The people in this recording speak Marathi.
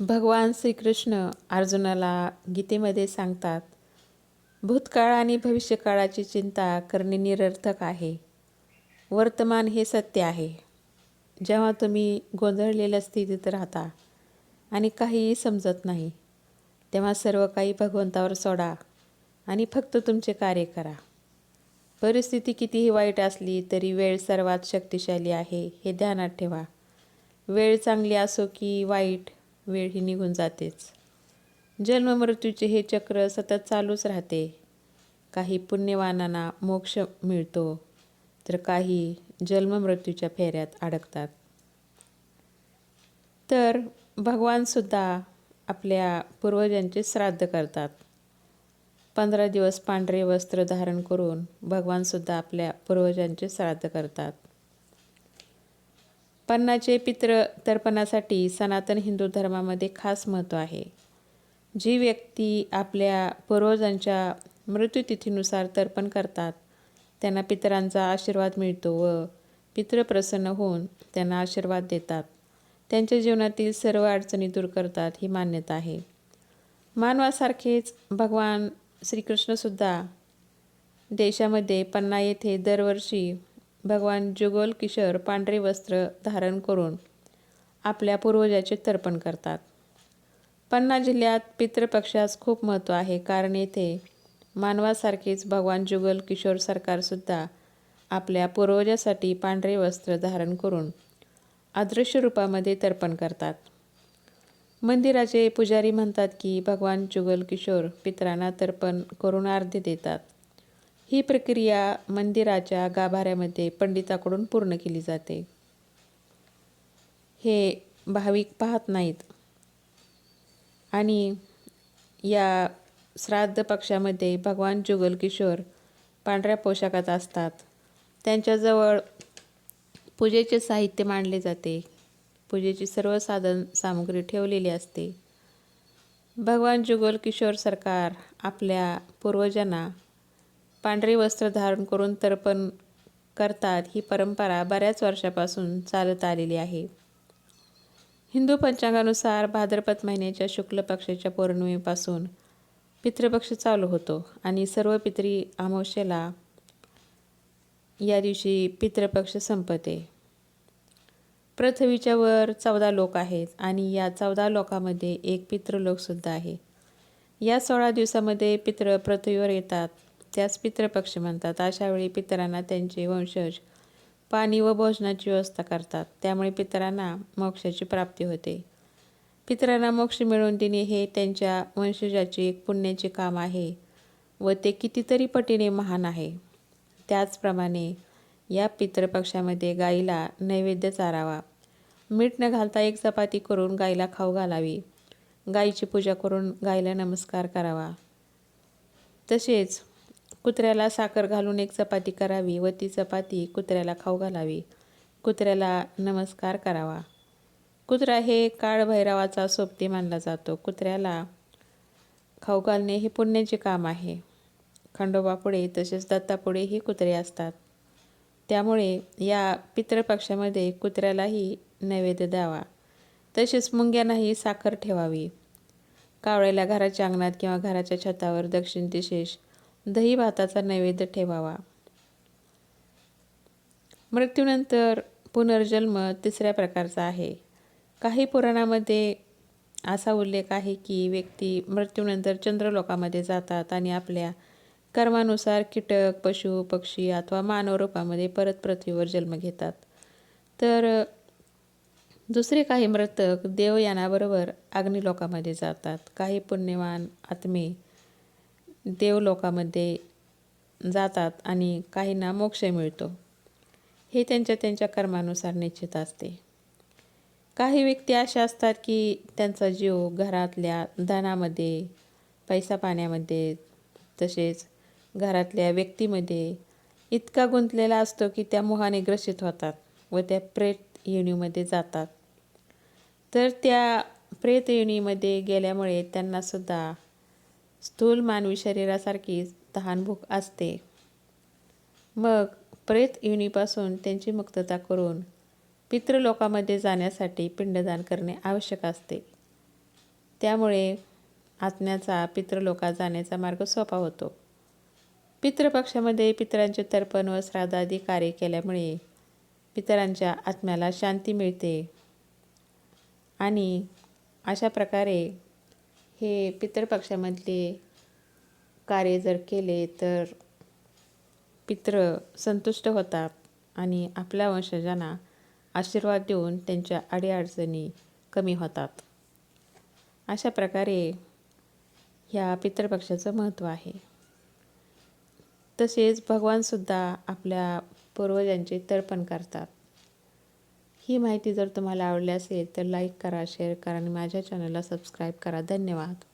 भगवान श्रीकृष्ण अर्जुनाला गीतेमध्ये सांगतात भूतकाळ आणि भविष्यकाळाची चिंता करणे निरर्थक आहे. वर्तमान हे सत्य आहे. जेव्हा तुम्ही गोंधळलेल्या स्थितीत राहता आणि काहीही समजत नाही तेव्हा सर्व काही भगवंतावर सोडा आणि फक्त तुमचे कार्य करा. परिस्थिती कितीही वाईट असली तरी वेळ सर्वात शक्तिशाली आहे हे ध्यानात ठेवा. वेळ चांगली असो की वाईट वेळ ही निघून जातेच. जन्ममृत्यूचे हे चक्र सतत चालूच राहते. काही पुण्यवानांना मोक्ष मिळतो तर काही जन्ममृत्यूच्या फेऱ्यात अडकतात. तर भगवानसुद्धा आपल्या पूर्वजांचे श्राद्ध करतात. पंधरा दिवस पांढरे वस्त्र धारण करून भगवानसुद्धा आपल्या पूर्वजांचे श्राद्ध करतात. पन्नाचे पितृ तर्पणासाठी सनातन हिंदू धर्मामध्ये खास महत्त्व आहे. जी व्यक्ती आपल्या पूर्वजांच्या मृत्यूतिथीनुसार तर्पण करतात त्यांना पितरांचा आशीर्वाद मिळतो व पित्र प्रसन्न होऊन त्यांना आशीर्वाद देतात. त्यांच्या जीवनातील सर्व अडचणी दूर करतात ही मान्यता आहे. मानवासारखेच भगवान श्रीकृष्णसुद्धा देशामध्ये पन्ना येथे दरवर्षी भगवान जुगल किशोर पांढरे वस्त्र धारण करून आपल्या पूर्वजाचे तर्पण करतात. पन्ना जिल्ह्यात पितृपक्षास खूप महत्त्व आहे कारण येथे मानवासारखेच भगवान जुगल किशोर सरकारसुद्धा आपल्या पूर्वजासाठी पांढरे वस्त्र धारण करून अदृश्य रूपामध्ये तर्पण करतात. मंदिराचे पुजारी म्हणतात की भगवान जुगल किशोर पितरांना तर्पण करून आरती देतात. ही प्रक्रिया मंदिराच्या गाभाऱ्यामध्ये पंडिताकडून पूर्ण केली जाते. हे भाविक पाहत नाहीत. आणि या श्राद्ध पक्षामध्ये भगवान जुगल किशोर पांढऱ्या पोशाखात असतात. त्यांच्याजवळ पूजेचे साहित्य मांडले जाते. पूजेची सर्व साधन सामग्री ठेवलेली असते. भगवान जुगल किशोर सरकार आपल्या पूर्वजांना पांढरे वस्त्र धारण करून तर्पण करतात. ही परंपरा बऱ्याच वर्षापासून चालत आलेली आहे. हिंदू पंचांगानुसार भाद्रपद महिन्याच्या शुक्ल पक्षाच्या पौर्णिमेपासून पितृपक्ष चालू होतो आणि सर्व पितरी अमावस्येला या दिवशी पितृपक्ष संपते. पृथ्वीच्या वर चौदा लोक आहेत आणि या चौदा लोकांमध्ये एक पितृलोकसुद्धा आहे. या सोळा दिवसामध्ये पितृ पृथ्वीवर येतात. त्यास पितृपक्ष म्हणतात. अशा वेळी पितरांना त्यांचे वंशज पाणी व भोजनाची व्यवस्था करतात. त्यामुळे पितरांना मोक्षाची प्राप्ती होते. पितरांना मोक्ष मिळवून देणे हे त्यांच्या वंशजाचे एक पुण्याचे काम आहे व ते कितीतरी पटीने महान आहे. त्याचप्रमाणे या पितृपक्षामध्ये गाईला नैवेद्य चारावा मीठ न घालता एक चपाती करून गाईला खाऊ घालावी गाईची पूजा करून गाईला नमस्कार करावा. तसेच कुत्र्याला साखर घालून एक चपाती करावी व ती चपाती कुत्र्याला खाऊ घालावी. कुत्र्याला नमस्कार करावा. कुत्रा हे काळभैरवाचा सोबती मानला जातो. कुत्र्याला खाऊ घालणे हे पुण्याचे काम आहे. खंडोबापुढे तसेच दत्तापुढेही कुत्रे असतात. त्यामुळे या पितृपक्षामध्ये कुत्र्यालाही नैवेद्य द्यावा. तसेच मुंग्यांनाही साखर ठेवावी. कावळ्याला घराच्या अंगणात किंवा घराच्या छतावर दक्षिण दिशेस दही भाताचा नैवेद्य ठेवावा. मृत्यूनंतर पुनर्जन्म तिसऱ्या प्रकारचा आहे. काही पुराणामध्ये असा उल्लेख आहे की व्यक्ती मृत्यूनंतर चंद्रलोकामध्ये जातात आणि आपल्या कर्मानुसार कीटक पशु पक्षी अथवा मानव रूपामध्ये परत पृथ्वीवर जन्म घेतात. तर दुसरे काही मृतक देवयानाबरोबर अग्निलोकामध्ये जातात. काही पुण्यवान आत्मे देवलोकामध्ये जातात आणि काहींना मोक्ष मिळतो. हे त्यांच्या त्यांच्या कर्मानुसार निश्चित असते. काही व्यक्ती अशा असतात की त्यांचा जीव घरातल्या धनामध्ये पैसा पाण्यामध्ये तसेच घरातल्या व्यक्तीमध्ये इतका गुंतलेला असतो की त्या मोहाने ग्रसित होतात व त्या प्रेत योनीमध्ये जातात. तर त्या प्रेत योनीमध्ये गेल्यामुळे त्यांनासुद्धा स्थूल मानवी शरीरासारखीच तहानभूक असते. मग प्रेत युनीपासून त्यांची मुक्तता करून पितृलोकामध्ये जाण्यासाठी पिंडदान करणे आवश्यक असते. त्यामुळे आत्म्याचा पितृलोकात जाण्याचा मार्ग सोपा होतो. पितृपक्षामध्ये पितरांचे तर्पण व श्राद्धादी कार्य केल्यामुळे पितरांच्या आत्म्याला शांती मिळते. आणि अशा प्रकारे हे पितृपक्षामधले कार्य जर केले तर पितृ संतुष्ट होतात आणि आपल्या वंशजांना आशीर्वाद देऊन त्यांच्या अडीअडचणी कमी होतात. अशा प्रकारे ह्या पितृपक्षाचं महत्त्व आहे. तसेच भगवानसुद्धा आपल्या पूर्वजांचे तर्पण करतात. ही माहिती जर तुम्हाला आवडली असेल तर लाईक करा शेअर करा आणि माझ्या चॅनलला सबस्क्राईब करा. धन्यवाद.